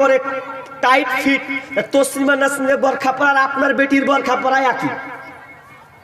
পরে tight fit Taslima নাসরিনের বরখা পরা আর আপনার বেটির বরখা পরা একই।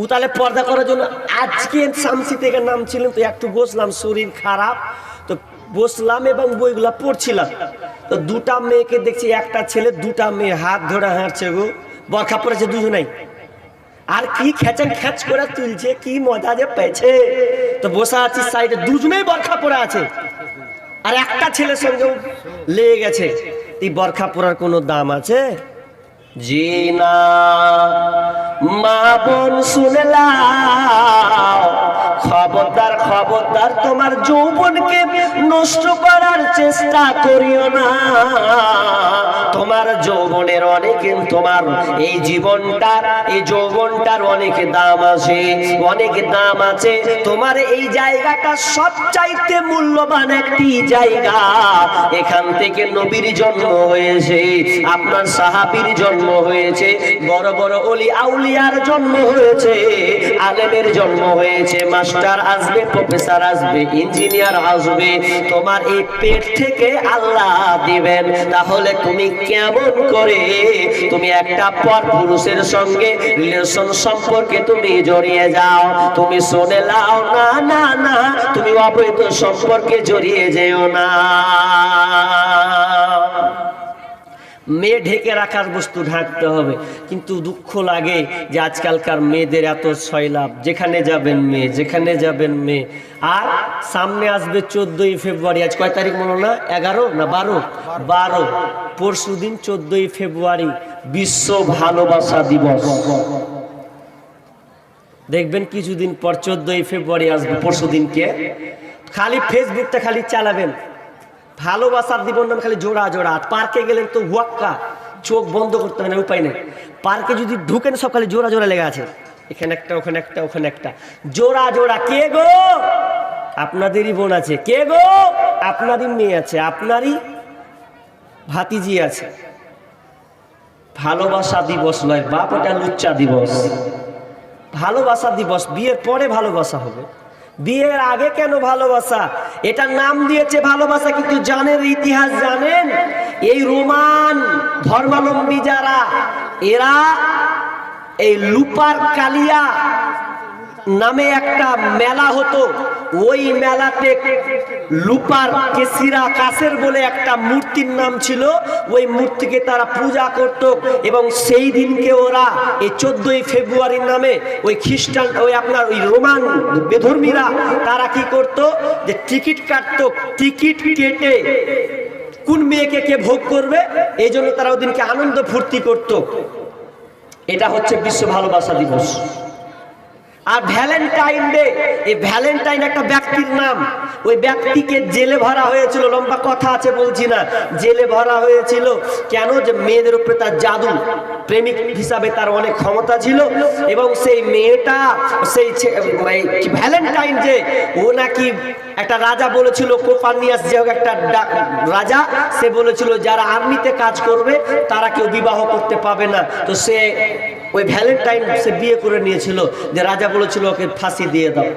ও তাহলে পর্দা করার জন্য আজকে শামসি থেকে নাম ছিলেন তো একটু বসলাম, শরীর খারাপ। তো বসলাম এবং বইগুলা পড়ছিলাম। তো দুটা মেয়েকে দেখছি, একটা ছেলে, দুটা মেয়ে হাত ধরে হাঁটছে গো। বরখা পড়েছে দুজনেই। আর কি খেচেন খেচ করে তুলছে, কি মজা যে পেয়েছে। তো বসা আছি সাইডে দুজনেই বরখা পড়ে আছে। আর একটা ছেলের সঙ্গেও লেগে গেছে। এই বরখা পরার কোনো দাম আছে? জি না। মা বোন শুনলাম খবরদার খবরদার, তোমার যৌবনকে নষ্ট করার চেষ্টা করিও না। তোমার যৌবনের অনেক, তোমার এই জীবনটার এই যৌবনটার অনেক দাম আছে, অনেক দাম আছে। তোমার এই জায়গাটা সবচাইতে মূল্যবান একটি জায়গা। এখান থেকে নবীর জন্ম হয়েছে, আপনার সাহাবীর জন্ম হয়েছে, বড় বড় অলি আউলিয়ার জন্ম হয়েছে, আলেমের জন্ম হয়েছে মাস্টার আসবে, প্রফেসর আসবে, ইঞ্জিনিয়ার আসবে, তোমার এই পেট থেকে আল্লাহ দিবেন। তাহলে তুমি কেমন করে তুমি একটা পর পুরুষের সঙ্গে রিলেশন সম্পর্কে তুমি জড়িয়ে যাও। তুমি শুনে লাও না না না, তুমি অবৈধ সম্পর্কে জড়িয়ে যেও না। মেয়ে ঢেকে রাখার বস্তু ঢাকতে হবে। কিন্তু দুঃখ লাগে যে আজকালকার মেয়েদের এত সয়লাভ। যেখানে যাবেন মেয়ে, যেখানে যাবেন মেয়ে। আর সামনে আসবে চোদ্দই ফেব্রুয়ারি। আজ কয় তারিখ মনে না? এগারো না বারো? বারো। পরশু দিন চোদ্দই ফেব্রুয়ারি বিশ্ব ভালোবাসা দিবস। দেখবেন কিছুদিন পর চোদ্দই ফেব্রুয়ারি আসবে। পরশু দিনকে। খালি ফেসবুকটা খালি চালাবেন। ভালোবাসার দিব নাম খালি জোড়া জোড়া। পার্কে গেলেন তো হুয়াক্কা। চোখ বন্ধ করতে হয় না, উপায় নেই। পার্কে যদি ঢুকেন সব খালি জোড়া জোড়া লেগে আছে। এখানে একটা, ওখানে একটা ওখানে একটা। জোড়া জোড়া, কে গো? আপনাদেরই বোন আছে। কে গো? আপনারই মেয়ে আছে, আপনারই ভাতিজি আছে। ভালোবাসা দিবস নয় বাপ ওটা লুচ্চা দিবস। ভালোবাসা দিবস, বিয়ের পরে ভালোবাসা হবে। বিয়ের আগে কেন ভালোবাসা? এটা নাম দিয়েছে ভালোবাসা, কিন্তু জানের ইতিহাস জানেন? এই রোমান ধর্মালম্বী যারা, এরা এই লুপার কালিয়া নামে একটা মেলা হতো। ওই মেলাতে লুপার কেসিরা কাসের বলে একটা মূর্তির নাম ছিল। ওই মূর্তিকে তারা পূজা করত এবং সেই দিনকে ওরা এই চোদ্দই ফেব্রুয়ারির নামে ওই খ্রিস্টান, ওই আপনার ওই রোমান বেধর্মীরা তারা কি করত? যে টিকিট কাটতো। টিকিট কেটে কোন মেয়েকে কে ভোগ করবে? এই জন্য তারা ওই দিনকে আনন্দ ফুর্তি করত। এটা হচ্ছে বিশ্ব ভালোবাসা দিবস। আর ভ্যালেন্টাইন ডে, এই ভ্যালেন্টাইন একটা ব্যক্তির নাম। ওই ব্যক্তিকে জেলে ভরা হয়েছিল, লম্বা কথা আছে, বলছি না। জেলে ভরা হয়েছিল কেন? যে মেয়েদের উপরে তার জাদু, প্রেমিক হিসাবে তার অনেক ক্ষমতা ছিল এবং সেই মেয়েটা, সেই ভ্যালেন্টাইন যে ও নাকি একটা রাজা বলেছিল, কোপানিয়াস যে হোক একটা রাজা, সে বলেছিল, যারা আর্মিতে কাজ করবে, তারা কেউ বিবাহ করতে পাবে না। তো সে ওই ভ্যালেন্টাইন সে বিয়ে করে নিয়েছিল, যে রাজা বলেছিল ওকে ফাঁসি দিয়ে দাও।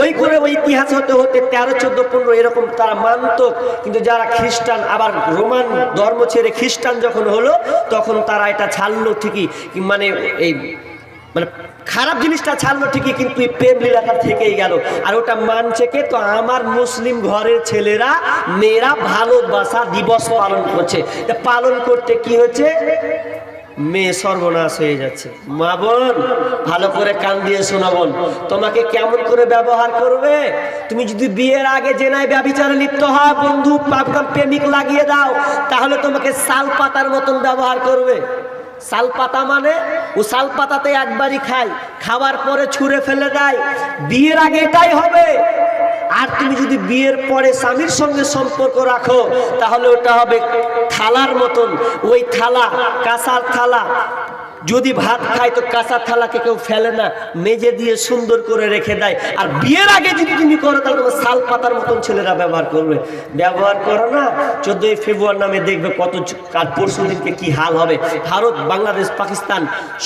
ওই করে ওই ইতিহাস হতে হতে তেরো, চোদ্দ, পনেরো এরকম তারা মানত, কিন্তু যারা খ্রিস্টান, আবার রোমান ধর্ম ছেড়ে খ্রিস্টান যখন হলো, তখন তারা এটা ছাড়লো ঠিকই মানে এই মানে খারাপ জিনিসটা ছাড়লো ঠিকই, কিন্তু এই প্রেম লীলাটা থেকেই গেল। আর ওটা মানছে কে? তো আমার মুসলিম ঘরের ছেলেরা, মেয়েরা ভালোবাসা দিবস পালন করছে। পালন করতে কি হচ্ছে মেয়ে সর্বনাশ হয়ে যাচ্ছে। মা বোন, ভালো করে কান দিয়ে শোনা বোন। তোমাকে কেমন করে ব্যবহার করবে? তুমি যদি বিয়ের আগে জেনায় ব্যবচারে লিপ্ত হয় বন্ধু প্রেমিক লাগিয়ে দাও, তাহলে তোমাকে শাল পাতার মতন ব্যবহার করবে। শাল পাতা মানে ও শাল পাতাতে একবারই খায়, খাওয়ার পরে ছুঁড়ে ফেলে দেয়। বিয়ের আগে এটাই হবে। আর তুমি যদি বিয়ের পরে স্বামীর সঙ্গে সম্পর্ক রাখো, তাহলে ওটা হবে থালার মতন। ওই থালা, কাঁসার থালা। যদি ভাত খায়, তো কাঁচা থালাকে কেউ ফেলে না, মেজে দিয়ে সুন্দর করে রেখে দেয়। আর বিয়ের আগে যদি তুমি করো, তাহলে তোমার শাল পাতার মতন ছেলেরা ব্যবহার করবে। ব্যবহার করো না, চোদ্দই ফেব্রুয়ারি নামে দেখবে কত কাল পরশু দিনকে কি হাল হবে। ভারত, বাংলাদেশ, পাকিস্তান,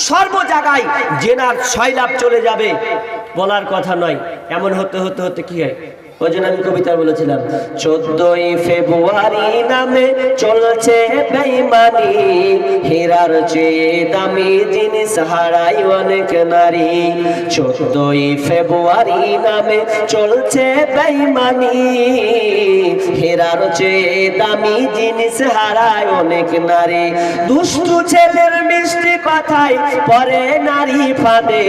সর্ব জায়গায় জেনার ছয় লাভ চলে যাবে। বলার কথা নয়, এমন হতে হতে হতে কি হয়? ওই জন্য আমি কবিতা বলেছিলাম, চোদ্দই ফেব্রুয়ারি নামে চলছে বেইমানি। হীরার চেয়ে দামি জিনিস হারাই অনেক নারী। চোদ্দই ফেব্রুয়ারি নামে চলছে বেইমানি। হীরার চেয়ে দামি জিনিস হারায় অনেক নারী। দুষ্টু ছেলের মিষ্টি কথায় পরে নারী ফাঁদে।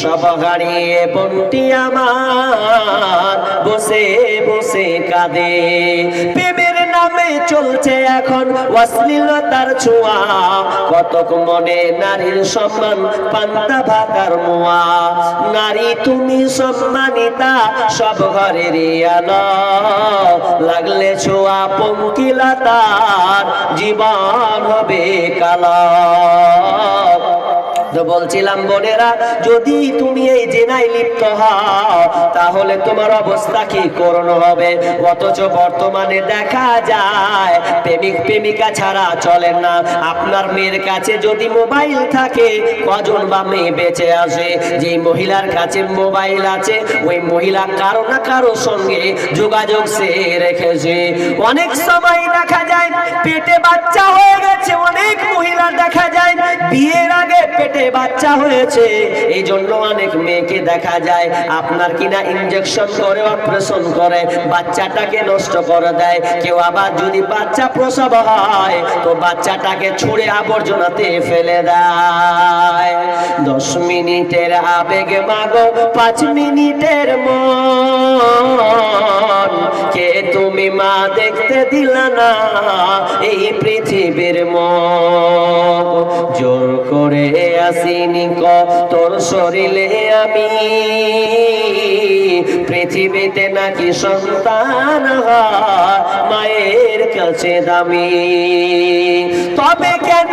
সব হারিয়ে বন্টি আমার বসে বসে কাঁদে। প্রেমের নামে চলছে এখন অশ্লীলতার ছোঁয়া। কতক মনে নারীর সম্মান, পান্তা ভাতার মোয়া। নারী তুমি সম্মানিতা, সব ঘরের আলো। লাগলে ছোঁয়া পঙ্কিলতার, জীবন হবে কালা। তো বলছিলাম, বোনেরা, যদি তুমি এই জেনায় লিপ্ত হও, তাহলে তোমার অবস্থা কি করুন হবে? অথচ বর্তমানে দেখা যায়, প্রেমিক, প্রেমিকা ছাড়া চলে না। আপনার মেয়ের কাছে যদি মোবাইল থাকে, কজন বা মেয়ে বেঁচে আসে? যে মহিলার কাছে মোবাইল আছে, ওই মহিলা কারও না কারও সঙ্গে যোগাযোগ সে রেখেছে। অনেক সময় দেখা যায়, পেটে বাচ্চা হয়ে গেছে, অনেক মহিলা দেখা যায়, বিয়ের আগে পেটে বাচ্চা হয়েছে। এই জন্য অনেক মেয়েকে দেখা যায়, আপনার কিনা ইনজেকশন করে অপারেশন করে, বাচ্চাটাকে নষ্ট করে দেয়। কেউ আবার যদি বাচ্চা প্রসব হয়, তো বাচ্চাটাকে ছুঁড়ে আবর্জনাতে ফেলে দেয়। দশ মিনিটের আবেগ মাগো, পাঁচ মিনিটের মন। কে তুমি মা দেখতে দিলা না এই পৃথিবীর মন? জোর করে আসিনি ক তোর শরীরে আমি। পৃথিবীতে নাকি সন্তান মায়ের কাছে দামি। তবে কেন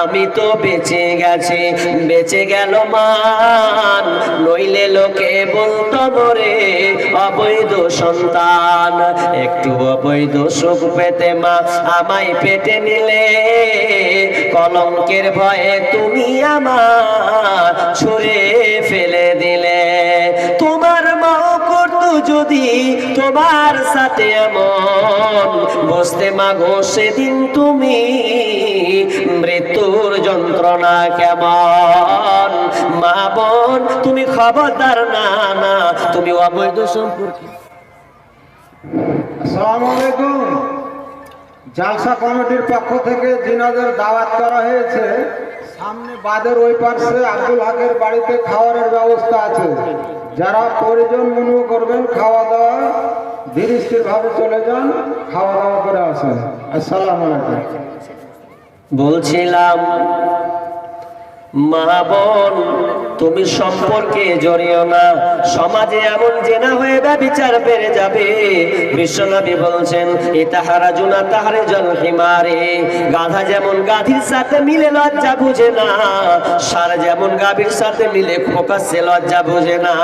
আমি তো বেঁচে গেছি, বেঁচে গেল মান। নইলে লোকে বলতো মরে অবৈধ সন্তান, একটু অবৈধ সুখ পেতে মা, আমায় পেটে নিলে। কলঙ্কের ভয়ে তুমি আমার ছুঁড়ে ফেলে দিলে। তোমার মাও করতো যদি তোমার সাথে এমন, বসতে মাগো সেদিন তুমি মৃত্যুর যন্ত্রণা কেমন? মা বোন, তুমি খবরদার না না, তুমি অবৈধ সম্পর্কে। জালসা কমিটির পক্ষ থেকে জিনাদের দাওয়াত করা হয়েছে। সামনে বাদের ওই পাশে আব্দুল হকের বাড়িতে খাওয়ারের ব্যবস্থা আছে। যারা প্রয়োজন মনে করবেন, খাওয়া দাওয়া ধীর ভাবে চলে যান, খাওয়া দাওয়া করে আসেন। আসসালামু আলাইকুম। বলছিলাম মা বোন তুমি সম্পর্কে জড়িও না। সমাজে এমন জেনা হয়ে বিচার বেড়ে যাবে। বিশ্বনবী বলছেন এ তাহারা জুনা তাহারে জল হিমারে। গাধা যেমন গাধির সাথে মিলে, লজ্জা বুঝে না। সার যেমন গাভীর সাথে মিলে প্রকাশ্যে লজ্জা বুঝে না।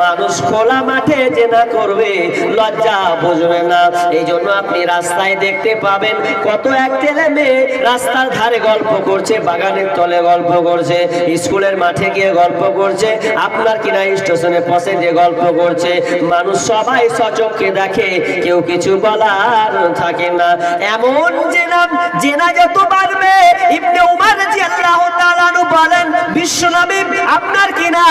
মানুষ খোলা মাঠে জেনা করবে, লজ্জা বুঝবে না। এই জন্য আপনি রাস্তায় দেখতে পাবেন, কত এক ছেলে মেয়ে রাস্তার ধারে গল্প করছে, বাগানের তলে গল্প করছে, স্কুলের মাঠে গিয়ে গল্প করছে। আপনার কিনা স্টেশনে পথে যে গল্প করছে। মানুষ সবাই সচক্ষে দেখে, কেউ কিছু বলার থাকে না। এমন জেনাম জেনা যত বাড়বে ইবনে উমার রাদিয়াল্লাহু তাআলা আনহু বলেন, বিশ্বনবী, আপনার কিনা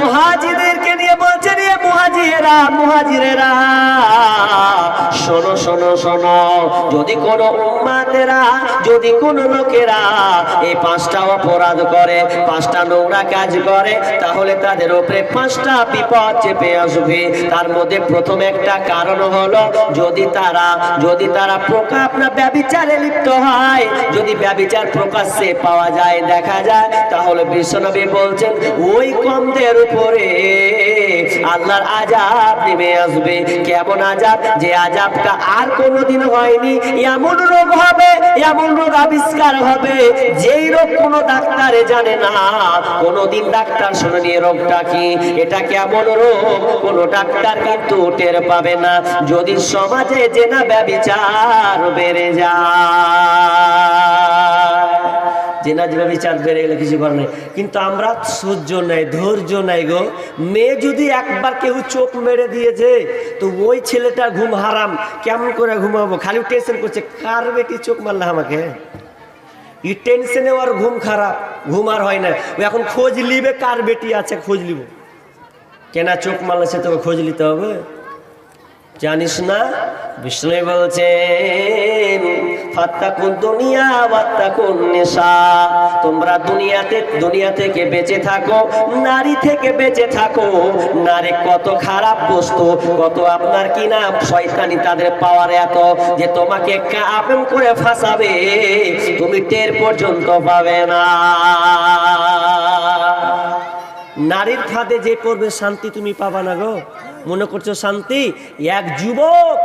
মুহাজিরদেরকে নিয়ে বলছেন, এ মুহাজিরেরা মুহাজিরেরা। যদি কোনো উম্মাতেরা যদি লোকেরা এই পাঁচটা অপরাধ করে, পাঁচটা নোংরা কাজ করে, তাহলে তাদের উপরে পাঁচটা বিপদ চেপে আসবে। তার মধ্যে প্রথম একটা কারণ হলো, যদি তারা যদি তারা প্রকা আপনার লিপ্ত হয়, যদি ব্যবিচার প্রকাশ্যে পাওয়া যায়, দেখা যায়, তাহলে বিশ্বনবী বলছেন, ওই কমদের উপরে আল্লাহর আজাব নেমে আসবে। কেমন আজাব? যে আজাবটা আর কোনোদিন হয়নি। এমন রোগ হবে, এমন রোগ আবিষ্কার হবে, যেই রোগ কোনো ডাক্তারে জানে না। কোনোদিন ডাক্তার শুনেনি রোগটা কি? এটা কেমন রোগ? কোনো ডাক্তার কিন্তু টের পাবে না। যদি সমাজে জেনা ব্যবিচার বেড়ে যায়। যে ব্যবিচার বেড়ে গেলে কিছু করার নেই। কিন্তু আমরা সহ্য নাই, ধৈর্য নাই গো। মেয়ে যদি একবার কেউ চোখ মেরে দিয়েছে, তো ওই ছেলেটার ঘুম হারাম। কেমন করে ঘুমাবো? খালি টেনশন করছে, কার বেটি চোখ মারলে আমাকে? ই টেনশনে ওর ঘুম খারাপ, ঘুম আর হয় না। ও এখন খোঁজ লিবে কার বেটি আছে, খোঁজ লিব কেনা চোখ মারলে সে তোকে খোঁজ নিতে হবে? জানিস না? বিষ্ণু বলছেন, ফাত্তাকুন দুনিয়া, ওয়াত্তাকুন নিসা। তোমরা দুনিয়াতে, দুনিয়া থেকে বেঁচে থাকো, নারী থেকে বেঁচে থাকো। নারী কত খারাপ বস্তু, কত আপনার কি না শয়তানি তাদের পাওয়ার এত যে তোমাকে কাপেম করে ফাঁসাবে, তুমি টের পর্যন্ত পাবে না। নারীর খাদে যে পড়বে শান্তি তুমি পাবা না গো। মনে করছ শান্তি? এক যুবক,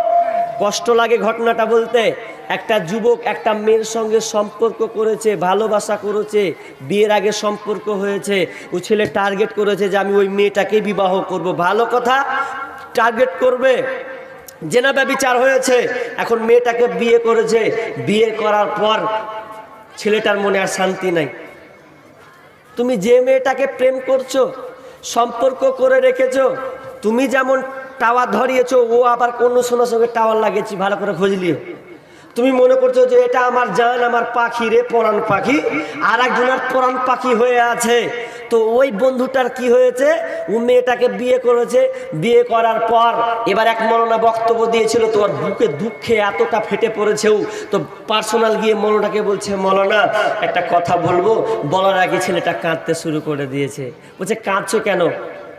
কষ্ট লাগে ঘটনাটা বলতে। একটা যুবক একটা মেয়ের সঙ্গে সম্পর্ক করেছে, ভালোবাসা করেছে, বিয়ের আগে সম্পর্ক হয়েছে। ও ছেলে টার্গেট করেছে যে আমি ওই মেয়েটাকে বিবাহ করব। ভালো কথা টার্গেট করবে। জেনা ব্যবিচার হয়েছে, এখন মেয়েটাকে বিয়ে করেছে। বিয়ে করার পর ছেলেটার মনে আর শান্তি নাই। তুমি যে মেয়েটাকে প্রেম করছ, সম্পর্ক করে রেখেছো, তুমি যেমন টাওয়ার ধরিয়েছো, ও আবার কোন সোনার সঙ্গে টাওয়ার লাগিয়েছি, ভালো করে খুঁজলিও। তুমি মনে করছ যে এটা আমার জান, আমার পাখি রে পরাণ পাখি। আর একজনের পরাণ পাখি হয়ে আছে। তো ওই বন্ধুটার কি হয়েছে? ও মেয়েটাকে বিয়ে করেছে। বিয়ে করার পর এবার এক মরনা বক্তব্য দিয়েছিল, তোমার বুকে দুঃখে এতটা ফেটে পড়েছেও তো পার্সোনাল গিয়ে মলনাকে বলছে মলনা একটা কথা বলব। বলার আগে ছেলেটা কাঁদতে শুরু করে দিয়েছে। বলছে, কাঁদছো কেন?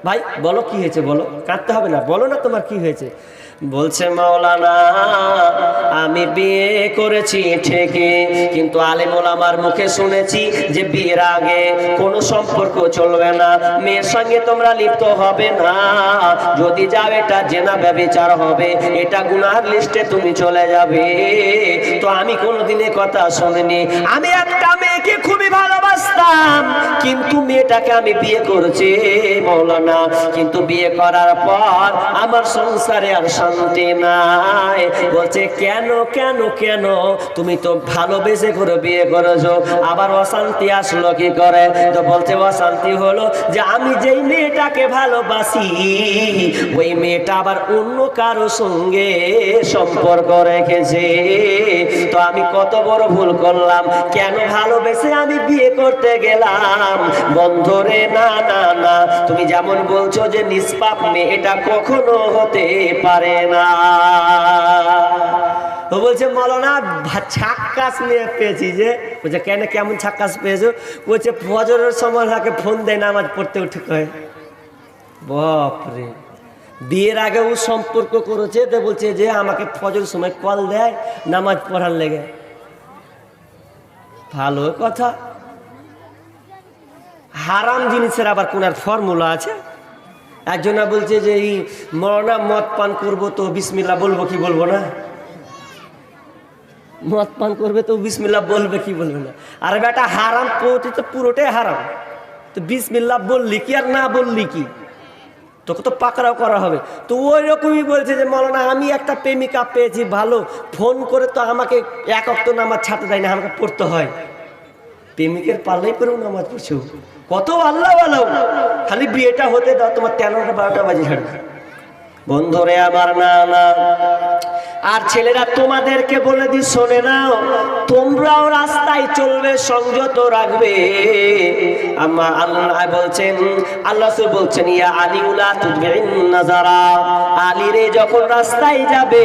ভাই, বলো কি হয়েছে, বলো। কাঁদতে হবে না। বলো না তোমার কি হয়েছে? বলছে, মাওলানা, আমি বিয়ে করেছি, ঠিকই, কিন্তু আলিমুল আমার মুখে শুনেছি যে বিয়ের আগে কোনো সম্পর্ক চলবে না। মেয়ের সঙ্গে তোমরা লিপ্ত হবে না। যদি যাও, এটা জেনা ব্যবচার হবে। এটা গুনার লিস্টে তুমি চলে যাবে। তো আমি কোনোদিনে কথা শুনিনি। আমি একটা মেয়েকে খুবই ভালোবাসতাম, কিন্তু মেয়েটাকে আমি বিয়ে করেছি মৌলানা কিন্তু বিয়ে করার পর আমার সংসারে আর শান্তি নাই। বলছে, কেন কেন কেন? তুমি তো ভালোবেসে করে বিয়ে করেছ। আবার অশান্তি আসলো কি করে? তো বলছে, অশান্তি হলো যে আমি যেই মেয়েটাকে ভালোবাসি, ওই মেয়েটা আবার অন্য কারও সঙ্গে সম্পর্ক রেখেছে। তো আমি কত বড় ভুল করলাম। কেন ভালোবেসে আমি বিয়ে করতে গেলাম? বন্ধরে না না না। তুমি যেমন বলছো যে নিষ্পাপ মেয়ে এটা কখনো হতে পারে না। ও বলছে, মলনা ছাক্কাস নিয়ে পেয়েছি যে। বলছে, কেন, কেমন ছাক্কাস পেয়েছ? বলছে, ফজরের সময় তাকে ফোন দেয় নামাজ পড়তে উঠে বাপরে। বিয়ের আগেও সম্পর্ক করেছে, তো বলছে যে, আমাকে ফজর সময় কল দেয়, নামাজ পড়ার লেগে। ভালো কথা। হারাম জিনিসের আবার কোন ফর্মুলা আছে? একজনা বলছে যে এই মরনা মদ পান করব তো বিসমিল্লা বলব কি বলব না? মদ পান করবে তো বিসমিল্লা বলবে কি বলবে না? আর বেটা হারাম পৌঁছে তো পুরোটাই হারাম। তো বিসমিল্লা বললি কি আর না বললি কি? তোকে তো পাকড়াও করা হবে। তো ওই রকমই বলছে যে মৌলানা আমি একটা প্রেমিকা পেয়েছি, ভালো। ফোন করে তো আমাকে এক অক্ত নামাজ ছাড়তে দেয় না আমাকে পড়তে হয়। প্রেমিকের পাল্লাই করেও নামাজ পড়ছে। কত আল্লাহ খালি বিয়েটা হতে দাও, তোমার তেরোটা বারোটা বাজে ছাড়বে। বন্ধুরে আমার না না আর ছেলেরা, তোমাদেরকে বলে দি শোনে নাও, তোমরাও রাস্তায় চলবে, সংযত রাখবে। আমার আল্লাহ বলছেন আল্লাহ বলছেন, ইয়া আলিউলা তুদবিন নাজারা আলী রে, যখন রাস্তায় যাবে,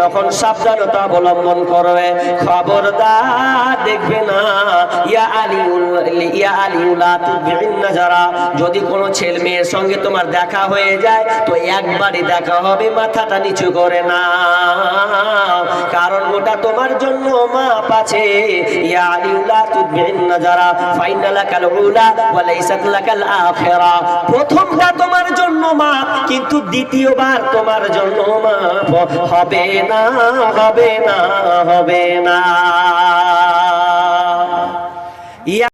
তখন সাবধানতা অবলম্বন করবে। খবরদার দেখবে না, ইয়া আলিউল ইয়া আলিউলা তুদবিন নাজারা যদি কোনো ছেলে মেয়ের সঙ্গে তোমার দেখা হয়ে যায়, তো একবারই দেখা হবে, মাথাটা নিচু করে না কারণ ওটা তোমার জন্য মাপ আছে। প্রথমটা তোমার জন্য মাপ, কিন্তু দ্বিতীয়বার তোমার জন্য মাপ হবে না হবে না হবে না। ইয়া